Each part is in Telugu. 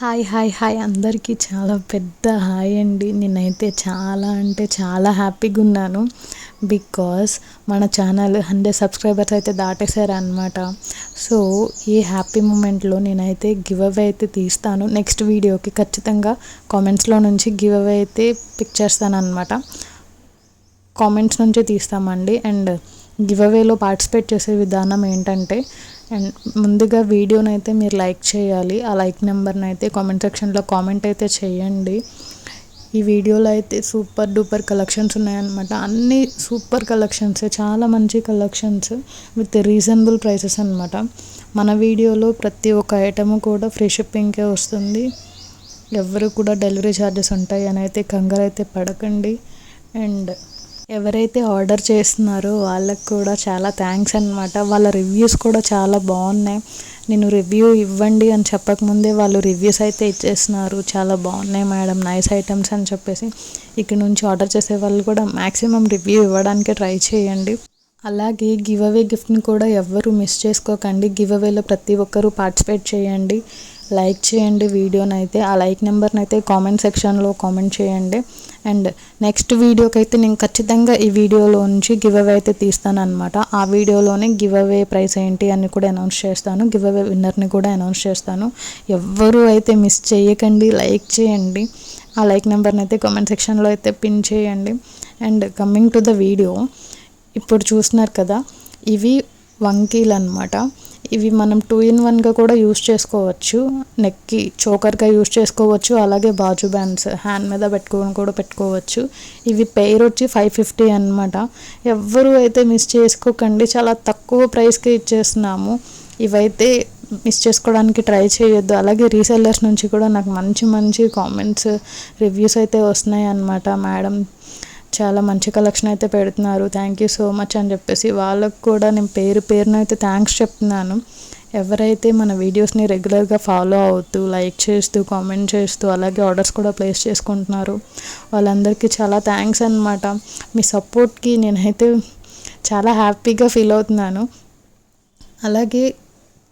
Hi hi hi. అందరికీ చాలా పెద్ద హాయ్ అండి. నేనైతే చాలా అంటే చాలా హ్యాపీగా ఉన్నాను. బికాస్ మన ఛానల్ హండ్రెడ్ సబ్స్క్రైబర్స్ అయితే దాటేశారనమాట సో ఈ హ్యాపీ మూమెంట్లో నేనైతే గివ్ అవే అయితే తీస్తాను. నెక్స్ట్ వీడియోకి ఖచ్చితంగా కామెంట్స్లో నుంచి గివ్ అవే అయితే పిక్ చేస్తాను అనమాట కామెంట్స్ నుంచే తీస్తామండి. అండ్ గివ్ అవేలో పార్టిసిపేట్ చేసే విధానం ఏంటంటే అండ్ ముందుగా వీడియోని అయితే మీరు లైక్ చేయాలి. ఆ లైక్ నెంబర్ని అయితే కామెంట్ సెక్షన్లో కామెంట్ అయితే చేయండి. ఈ వీడియోలో అయితే సూపర్ డూపర్ కలెక్షన్స్ ఉన్నాయన్నమాట. అన్నీ సూపర్ కలెక్షన్స్ చాలా మంచి కలెక్షన్స్ విత్ రీజనబుల్ ప్రైసెస్ అనమాట మన వీడియోలో ప్రతి ఒక్క ఐటమ్ కూడా ఫ్రీ షిప్పింగ్కే వస్తుంది. ఎవరు కూడా డెలివరీ ఛార్జెస్ ఉంటాయి అని అయితే కంగారు అయితే పడకండి. అండ్ ఎవరైతే ఆర్డర్ చేస్తున్నారో వాళ్ళకు కూడా చాలా థ్యాంక్స్ అనమాట వాళ్ళ రివ్యూస్ కూడా చాలా బాగున్నాయి. నేను రివ్యూ ఇవ్వండి అని చెప్పకముందే వాళ్ళు రివ్యూస్ అయితే ఇచ్చేస్తున్నారు. చాలా బాగున్నాయి మేడం నైస్ ఐటమ్స్ అని చెప్పేసి. ఇక్కడ నుంచి ఆర్డర్ చేసే వాళ్ళు కూడా మ్యాక్సిమం రివ్యూ ఇవ్వడానికి ట్రై చేయండి. అలాగే గివ్ అవే గిఫ్ట్ని కూడా ఎవ్వరూ మిస్ చేసుకోకండి. గివ్ అవేలో ప్రతి ఒక్కరూ పార్టిసిపేట్ చేయండి. లైక్ చేయండి వీడియోని అయితే ఆ లైక్ నెంబర్ని అయితే కామెంట్ సెక్షన్లో కామెంట్ చేయండి. అండ్ నెక్స్ట్ వీడియోకి అయితే నేను ఖచ్చితంగా ఈ వీడియోలో నుంచి గివ్ అవే అయితే తీస్తాను అనమాట ఆ వీడియోలోనే గివ్ అవే ప్రైస్ ఏంటి అని కూడా అనౌన్స్ చేస్తాను. గివ్ అవే విన్నర్ని కూడా అనౌన్స్ చేస్తాను. ఎవ్వరూ అయితే మిస్ చేయకండి. లైక్ చేయండి. ఆ లైక్ నెంబర్ని అయితే కామెంట్ సెక్షన్లో అయితే పిన్ చేయండి. And coming to the video ఇప్పుడు చూస్తున్నారు కదా ఇవి వంకీలు అనమాట ఇవి మనం టూ ఇన్ వన్గా కూడా యూస్ చేసుకోవచ్చు. నెక్కి చోకర్గా యూస్ చేసుకోవచ్చు. అలాగే బాజు బ్యాండ్స్ హ్యాండ్ మీద పెట్టుకొని కూడా పెట్టుకోవచ్చు. ఇవి పెయిర్ వచ్చి ఫైవ్ ఫిఫ్టీ అనమాట ఎవ్వరు అయితే మిస్ చేసుకోకండి. చాలా తక్కువ ప్రైస్కి ఇచ్చేస్తున్నాము. ఇవైతే మిస్ చేసుకోవడానికి ట్రై చేయొద్దు. అలాగే రీసెల్లర్స్ నుంచి కూడా నాకు మంచి మంచి కామెంట్స్ రివ్యూస్ అయితే వస్తున్నాయి అన్నమాట మేడం చాలా మంచి కలెక్షన్ అయితే పెడుతున్నారు. థ్యాంక్ యూ సో మచ్ అని చెప్పేసి వాళ్ళకు కూడా నేను పేరు పేరున అయితే థ్యాంక్స్ చెప్తున్నాను. ఎవరైతే మన వీడియోస్ని రెగ్యులర్గా ఫాలో అవుతూ లైక్ చేస్తూ కామెంట్ చేస్తూ అలాగే ఆర్డర్స్ కూడా ప్లేస్ చేసుకుంటున్నారు. వాళ్ళందరికీ చాలా థ్యాంక్స్ అనమాట మీ సపోర్ట్కి నేనైతే చాలా హ్యాపీగా ఫీల్ అవుతున్నాను. అలాగే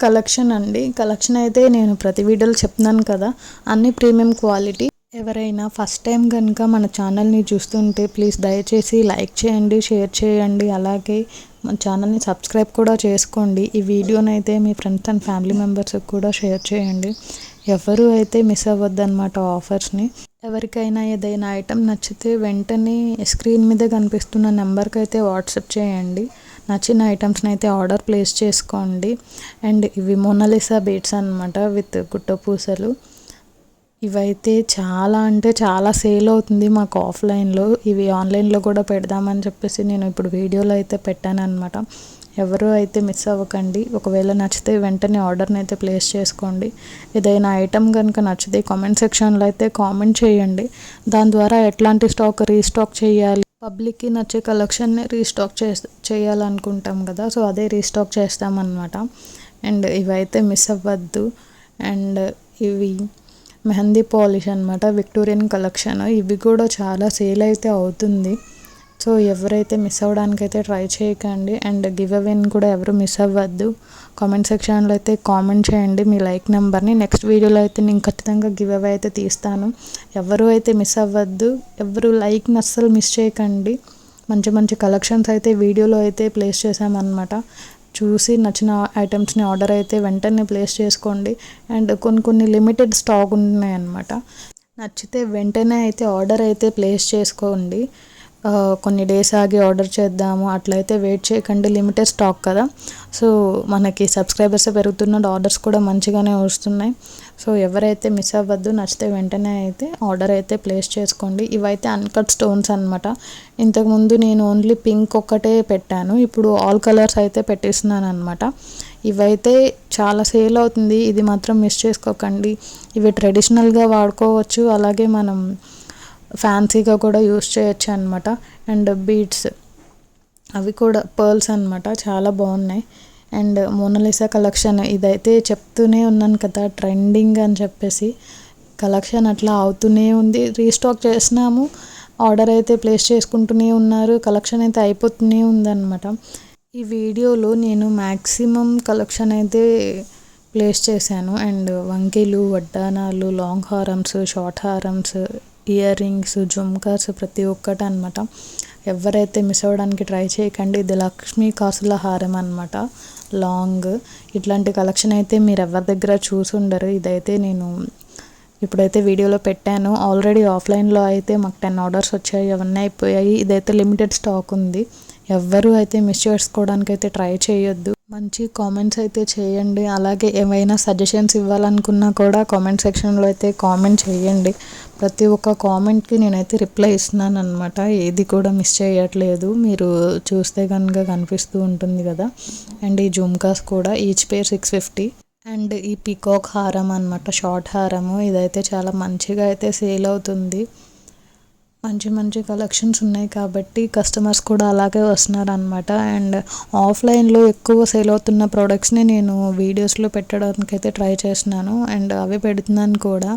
కలెక్షన్ అండి. కలెక్షన్ అయితే నేను ప్రతి వీడియోలో చెప్తున్నాను కదా. అన్ని ప్రీమియం క్వాలిటీ ఎవరైనా ఫస్ట్ టైం కనుక మన ఛానల్ని చూస్తుంటే ప్లీజ్ దయచేసి లైక్ చేయండి షేర్ చేయండి. అలాగే మన ఛానల్ని సబ్స్క్రైబ్ కూడా చేసుకోండి. ఈ వీడియోని అయితే మీ ఫ్రెండ్స్ అండ్ ఫ్యామిలీ మెంబర్స్కి కూడా షేర్ చేయండి. ఎవరు అయితే మిస్ అవ్వద్దన్నమాట ఆఫర్స్ని ఎవరికైనా ఏదైనా ఐటెం నచ్చితే వెంటనే స్క్రీన్ మీద కనిపిస్తున్న నెంబర్కి అయితే వాట్సాప్ చేయండి. నచ్చిన ఐటమ్స్ని అయితే ఆర్డర్ ప్లేస్ చేసుకోండి. అండ్ ఇవి మోనాలిసా బీట్స్ అనమాట విత్ గుట్టపూసలు. ఇవైతే చాలా అంటే చాలా సేల్ అవుతుంది మాకు ఆఫ్లైన్లో. ఇవి ఆన్లైన్లో కూడా పెడదామని చెప్పేసి నేను ఇప్పుడు వీడియోలో అయితే పెట్టాను అనమాట ఎవరు అయితే మిస్ అవ్వకండి. ఒకవేళ నచ్చితే వెంటనే ఆర్డర్ని అయితే ప్లేస్ చేసుకోండి. ఏదైనా ఐటమ్ కనుక నచ్చితే కామెంట్ సెక్షన్లో అయితే కామెంట్ చేయండి. దాని ద్వారా ఎట్లాంటి స్టాక్ రీస్టాక్ చేయాలి? పబ్లిక్కి నచ్చే కలెక్షన్ని రీస్టాక్ చే చేయాలనుకుంటాం కదా. సో అదే రీస్టాక్ చేస్తామన్నమాట. అండ్ ఇవైతే మిస్ అవ్వద్దు. అండ్ ఇవి మెహందీ పాలిష్ అనమాట విక్టోరియన్ కలెక్షన్. ఇవి కూడా చాలా సేల్ అయితే అవుతుంది. సో ఎవరైతే మిస్ అవ్వడానికి అయితే ట్రై చేయకండి. అండ్ గివ్ అవేని కూడా ఎవరు మిస్ అవ్వద్దు. కామెంట్ సెక్షన్లో అయితే కామెంట్ చేయండి మీ లైక్ నెంబర్ని నెక్స్ట్ వీడియోలో అయితే నేను ఖచ్చితంగా గివ్ అవే అయితే తీస్తాను. ఎవరు అయితే మిస్ అవ్వద్దు ఎవరు లైక్ని అస్సలు మిస్ చేయకండి. మంచి మంచి కలెక్షన్స్ అయితే వీడియోలో అయితే ప్లేస్ చేశామన్నమాట. చూసి నచ్చిన ఐటమ్స్ని ఆర్డర్ అయితే వెంటనే ప్లేస్ చేసుకోండి. అండ్ కొన్ని కొన్ని లిమిటెడ్ స్టాక్ ఉన్నాయి అన్నమాట నచ్చితే వెంటనే అయితే ఆర్డర్ అయితే ప్లేస్ చేసుకోండి. కొన్ని డేస్ ఆగి ఆర్డర్ చేద్దాము. అట్లయితే వెయిట్ చేయకండి. లిమిటెడ్ స్టాక్ కదా. సో మనకి సబ్స్క్రైబర్స్ పెరుగుతున్న ఆర్డర్స్ కూడా మంచిగానే వస్తున్నాయి. సో ఎవరైతే మిస్ అవ్వద్దు నచ్చితే వెంటనే అయితే ఆర్డర్ అయితే ప్లేస్ చేసుకోండి. ఇవైతే అన్కట్ స్టోన్స్ అనమాట ఇంతకుముందు నేను ఓన్లీ పింక్ ఒక్కటే పెట్టాను. ఇప్పుడు ఆల్ కలర్స్ అయితే పెట్టిస్తున్నాను అనమాట ఇవైతే చాలా సేల్ అవుతుంది. ఇది మాత్రం మిస్ చేసుకోకండి. ఇవి ట్రెడిషనల్గా వాడుకోవచ్చు. అలాగే మనం ఫ్యాన్సీగా కూడా యూస్ చేయొచ్చు అనమాట అండ్ బీడ్స్ అవి కూడా పర్ల్స్ అనమాట చాలా బాగున్నాయి. అండ్ మోనలిసా కలెక్షన్ ఇదైతే చెప్తూనే ఉన్నాను కదా ట్రెండింగ్ అని చెప్పేసి. కలెక్షన్ అట్లా అవుతూనే ఉంది. రీస్టాక్ చేసినాము ఆర్డర్ అయితే ప్లేస్ చేసుకుంటూనే ఉన్నారు కలెక్షన్ అయితే అయిపోతూనే ఉందన్నమాట. ఈ వీడియోలో నేను మ్యాక్సిమం కలెక్షన్ అయితే ప్లేస్ చేశాను. అండ్ వంకీలు వడ్డానాలు లాంగ్ హారమ్స్ షార్ట్ హారమ్స్ ఇయర్ రింగ్స్ జుమ్కాస్ ప్రతి ఒక్కటి అనమాట ఎవరైతే మిస్ అవ్వడానికి ట్రై చేయకండి ఇది లక్ష్మీ కాసుల హారం అనమాట లాంగ్. ఇట్లాంటి కలెక్షన్ అయితే మీరు ఎవరి దగ్గర చూసి ఉండరు. ఇదైతే నేను ఇప్పుడైతే వీడియోలో పెట్టాను. ఆల్రెడీ ఆఫ్లైన్లో అయితే మాకు టెన్ ఆర్డర్స్ వచ్చాయి. అవన్నీ అయిపోయాయి. ఇదైతే లిమిటెడ్ స్టాక్ ఉంది. ఎవ్వరూ అయితే మిస్ చేసుకోవడానికి అయితే ట్రై చేయొద్దు. మంచి కామెంట్స్ అయితే చేయండి. అలాగే ఏమైనా సజెషన్స్ ఇవ్వాలనుకున్నా కూడా కామెంట్ సెక్షన్లో అయితే కామెంట్ చేయండి. ప్రతి ఒక్క కామెంట్కి నేనైతే రిప్లై ఇస్తున్నాను అనమాట ఏది కూడా మిస్ చేయట్లేదు. మీరు చూస్తే కనుక కనిపిస్తూ ఉంటుంది కదా. అండ్ ఈ జుమ్కాస్ కూడా each pair six fifty. And ఈ పీకాక్ హారం అనమాట షార్ట్ హారము. ఇదైతే చాలా మంచిగా అయితే సేల్ అవుతుంది. మంచి మంచి కలెక్షన్స్ ఉన్నాయి కాబట్టి కస్టమర్స్ కూడా అలాగే వస్తున్నారు అనమాట అండ్ ఆఫ్లైన్లో ఎక్కువ సేల్ అవుతున్న ప్రోడక్ట్స్ని నేను వీడియోస్లో పెట్టడానికి అయితే ట్రై చేస్తున్నాను. అండ్ అవి పెడుతున్నాను కూడా.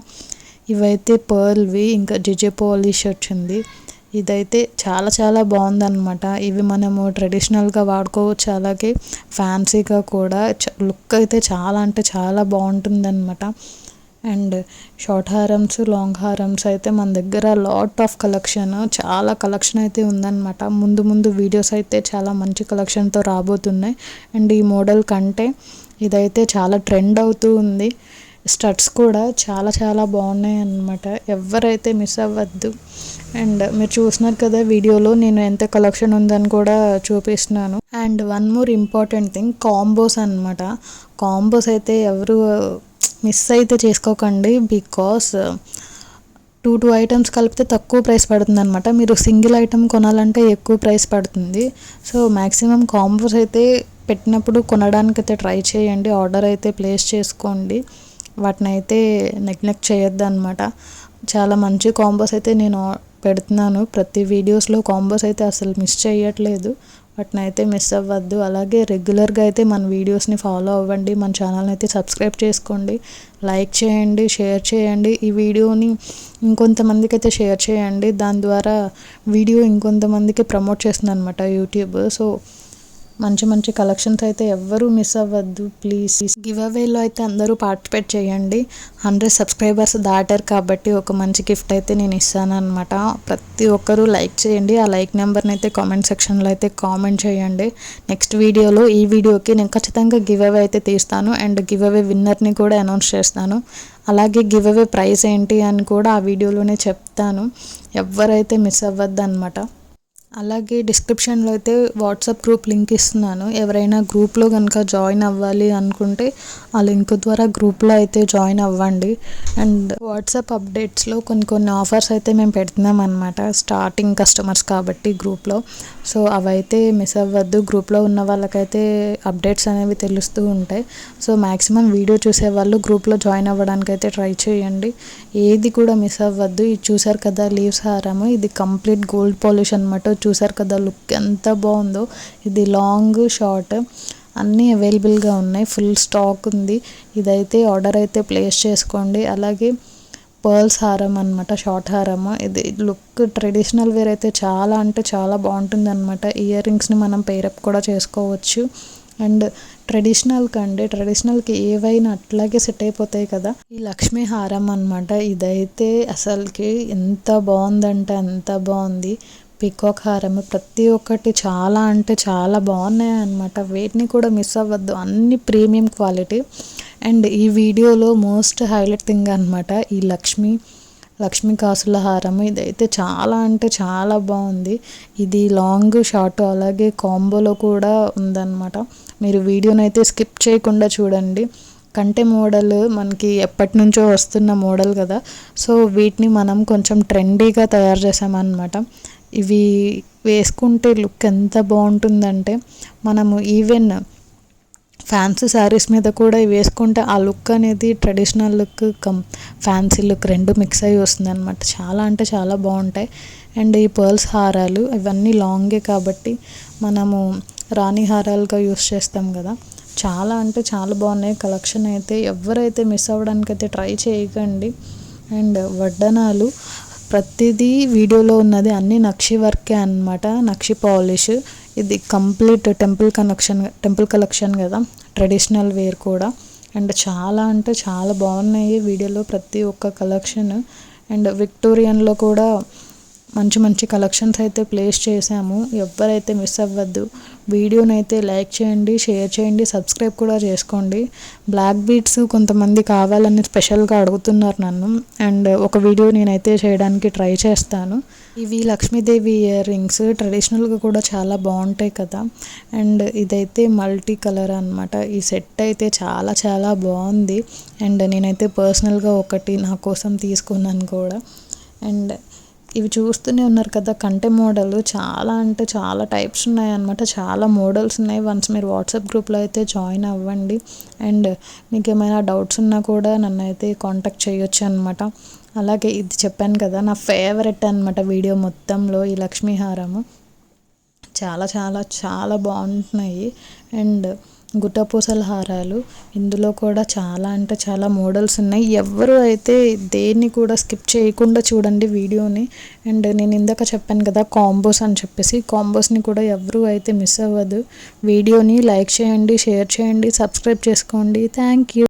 ఇవైతే పర్ల్వి ఇంకా జిజే పాలిష్ వచ్చింది. ఇదైతే చాలా చాలా బాగుందన్నమాట. ఇవి మనము ట్రెడిషనల్గా వాడుకోవచ్చు. అలాగే ఫ్యాన్సీగా కూడా. లుక్ అయితే చాలా అంటే చాలా బాగుంటుందన్నమాట. అండ్ షార్ట్ హారమ్స్ లాంగ్ హారమ్స్ అయితే మన దగ్గర లాట్ ఆఫ్ కలెక్షన్. చాలా కలెక్షన్ అయితే ఉందన్నమాట. ముందు ముందు వీడియోస్ అయితే చాలా మంచి కలెక్షన్తో రాబోతున్నాయి. అండ్ ఈ మోడల్ కంటే ఇదైతే చాలా ట్రెండ్ అవుతూ ఉంది. స్టడ్స్ కూడా చాలా చాలా బాగున్నాయి అన్నమాట. ఎవరైతే మిస్ అవ్వద్దు. అండ్ మీరు చూసినారు కదా వీడియోలో నేను ఎంత కలెక్షన్ ఉందని కూడా చూపిస్తున్నాను. And one more important thing combos అనమాట కాంబోస్ అయితే ఎవరు మిస్ అయితే చేసుకోకండి బికాస్ టూ టూ ఐటమ్స్ కలిపితే తక్కువ ప్రైస్ పడుతుంది అనమాట మీరు సింగిల్ ఐటమ్ కొనాలంటే ఎక్కువ ప్రైస్ పడుతుంది. సో మ్యాక్సిమం కాంబోస్ అయితే పెట్టినప్పుడు కొనడానికి అయితే ట్రై చేయండి. ఆర్డర్ అయితే ప్లేస్ చేసుకోండి. వాటిని అయితే నెగ్లెక్ట్ చేయొద్దు అనమాట చాలా మంచి కాంబోస్ అయితే నేను పెడుతున్నాను. ప్రతి వీడియోస్లో కాంబోస్ అయితే అసలు మిస్ చేయట్లేదు. వాటిని అయితే మిస్ అవ్వద్దు. అలాగే రెగ్యులర్గా అయితే మన వీడియోస్ని ఫాలో అవ్వండి. మన ఛానల్ని అయితే సబ్స్క్రైబ్ చేసుకోండి. లైక్ చేయండి షేర్ చేయండి. ఈ వీడియోని ఇంకొంతమందికి అయితే షేర్ చేయండి. దాని ద్వారా వీడియో ఇంకొంతమందికి ప్రమోట్ చేస్తుంది అనమాట యూట్యూబ్. సో మంచి మంచి కలెక్షన్స్ అయితే ఎవ్వరూ మిస్ అవ్వద్దు. ప్లీజ్ గివ్ అవేలో అయితే అందరూ పార్టిసిపేట్ చేయండి. హండ్రెడ్ సబ్స్క్రైబర్స్ దాటారు కాబట్టి ఒక మంచి గిఫ్ట్ అయితే నేను ఇస్తాను అనమాట ప్రతి ఒక్కరూ లైక్ చేయండి. ఆ లైక్ నెంబర్ని అయితే కామెంట్ సెక్షన్లో అయితే కామెంట్ చేయండి. నెక్స్ట్ వీడియోలో ఈ వీడియోకి నేను ఖచ్చితంగా గివ్ అవే అయితే తీస్తాను. అండ్ గివ్ అవే విన్నర్ని కూడా అనౌన్స్ చేస్తాను. అలాగే గివ్ అవే ప్రైస్ ఏంటి అని కూడా ఆ వీడియోలోనే చెప్తాను. ఎవరైతే మిస్ అవ్వద్దు అనమాట అలాగే డిస్క్రిప్షన్లో అయితే వాట్సాప్ గ్రూప్ లింక్ ఇస్తున్నాను. ఎవరైనా గ్రూప్లో కనుక జాయిన్ అవ్వాలి అనుకుంటే ఆ లింక్ ద్వారా గ్రూప్లో అయితే జాయిన్ అవ్వండి. అండ్ వాట్సాప్ అప్డేట్స్లో కొన్ని కొన్ని ఆఫర్స్ అయితే మేము పెడుతున్నాం అనమాట స్టార్టింగ్ కస్టమర్స్ కాబట్టి గ్రూప్లో. సో అవైతే మిస్ అవ్వద్దు. గ్రూప్లో ఉన్న వాళ్ళకైతే అప్డేట్స్ అనేవి తెలుస్తూ ఉంటాయి. సో మ్యాక్సిమం వీడియో చూసే వాళ్ళు గ్రూప్లో జాయిన్ అవ్వడానికి అయితే ట్రై చేయండి. ఏది కూడా మిస్ అవ్వద్దు. ఇది చూసారు కదా లీవ్స్ హారము. ఇది కంప్లీట్ గోల్డ్ పాలిష్ అనమాట చూసారు కదా లుక్ ఎంత బాగుందో. ఇది లాంగ్ షార్ట్ అన్నీ అవైలబుల్గా ఉన్నాయి. ఫుల్ స్టాక్ ఉంది. ఇదైతే ఆర్డర్ అయితే ప్లేస్ చేసుకోండి. అలాగే పర్ల్స్ హారం అనమాట షార్ట్ హారం ఇది లుక్ ట్రెడిషనల్ వేర్ అయితే చాలా అంటే చాలా బాగుంటుంది అనమాట ఇయర్ రింగ్స్ని మనం పేరప్ కూడా చేసుకోవచ్చు. అండ్ ట్రెడిషనల్ కంటే ట్రెడిషనల్కి ఏవైనా అట్లాగే సెట్ అయిపోతాయి కదా. ఈ లక్ష్మీ హారం అనమాట ఇదైతే అసలుకి ఎంత బాగుందంటే అంత బాగుంది. పీకాక్ హారం ప్రతి ఒక్కటి చాలా అంటే చాలా బాగున్నాయి అనమాట వేటిని కూడా మిస్ అవ్వద్దు. అన్ని ప్రీమియం క్వాలిటీ. అండ్ ఈ వీడియోలో మోస్ట్ హైలైట్ థింగ్ అనమాట ఈ లక్ష్మి లక్ష్మీ కాసుల హారం ఇదైతే చాలా అంటే చాలా బాగుంది. ఇది లాంగ్ షార్ట్ అలాగే కాంబోలో కూడా ఉందన్నమాట. మీరు వీడియోని అయితే స్కిప్ చేయకుండా చూడండి. కంటే మోడల్ మనకి ఎప్పటి నుంచో వస్తున్న మోడల్ కదా. సో వీటిని మనం కొంచెం ట్రెండీగా తయారు చేసామన్నమాట. ఇవి వేసుకుంటే లుక్ ఎంత బాగుంటుందంటే మనము ఈవెన్ ఫ్యాన్సీ శారీస్ మీద కూడా ఇవి వేసుకుంటే ఆ లుక్ అనేది traditional look come fancy look రెండు మిక్స్ అయ్యి వస్తుంది అనమాట చాలా అంటే చాలా బాగుంటాయి. అండ్ ఈ పర్ల్స్ హారాలు ఇవన్నీ లాంగే కాబట్టి మనము రాణి హారాలుగా యూస్ చేస్తాం కదా. చాలా అంటే చాలా బాగున్నాయి. కలెక్షన్ అయితే ఎవరైతే మిస్ అవ్వడానికి అయితే ట్రై చేయకండి. అండ్ వడ్డనాలు ప్రతిదీ వీడియోలో ఉన్నది అన్ని నక్షి వర్కే అనమాట నక్షి పాలిష్. ఇది complete temple connection temple collection కదా ట్రెడిషనల్ వేర్ కూడా. అండ్ చాలా అంటే చాలా బాగున్నాయి వీడియోలో ప్రతి ఒక్క కలెక్షన్. అండ్ విక్టోరియన్లో కూడా మంచి మంచి కలెక్షన్స్ అయితే ప్లేస్ చేశాము. ఎవరైతే మిస్ అవ్వద్దు. వీడియోని అయితే లైక్ చేయండి షేర్ చేయండి సబ్స్క్రైబ్ కూడా చేసుకోండి. బ్లాక్ బీట్స్ కొంతమంది కావాలని స్పెషల్గా అడుగుతున్నారు నన్ను. అండ్ ఒక వీడియో నేనైతే చేయడానికి ట్రై చేస్తాను. ఇవి లక్ష్మీదేవి ఇయర్ రింగ్స్. ట్రెడిషనల్గా కూడా చాలా బాగుంటాయి కదా. అండ్ ఇదైతే మల్టీ కలర్ అనమాట ఈ సెట్ అయితే చాలా చాలా బాగుంది. అండ్ నేనైతే పర్సనల్గా ఒకటి నా కోసం తీసుకున్నాను కూడా. అండ్ ఇవి చూస్తూనే ఉన్నారు కదా కంటె మోడల్. చాలా అంటే చాలా టైప్స్ ఉన్నాయి అనమాట చాలా మోడల్స్ ఉన్నాయి. వన్స్ మీరు వాట్సాప్ గ్రూప్లో అయితే జాయిన్ అవ్వండి. అండ్ మీకు ఏమైనా డౌట్స్ ఉన్నా కూడా నన్ను అయితే కాంటాక్ట్ చేయొచ్చు అనమాట అలాగే ఇది చెప్పాను కదా నా ఫేవరెట్ అనమాట వీడియో మొత్తంలో ఈ లక్ష్మీహారము చాలా చాలా చాలా బాగుంటున్నాయి. అండ్ గుట్టపూసల హారాలు ఇందులో కూడా చాలా అంటే చాలా మోడల్స్ ఉన్నాయి. ఎవరు అయితే దేన్ని కూడా స్కిప్ చేయకుండా చూడండి వీడియోని. అండ్ నేను ఇందాక చెప్పాను కదా కాంబోస్ అని చెప్పేసి. కాంబోస్ని కూడా ఎవరు అయితే మిస్ అవ్వదు. వీడియోని లైక్ చేయండి షేర్ చేయండి సబ్స్క్రైబ్ చేసుకోండి. Thank you.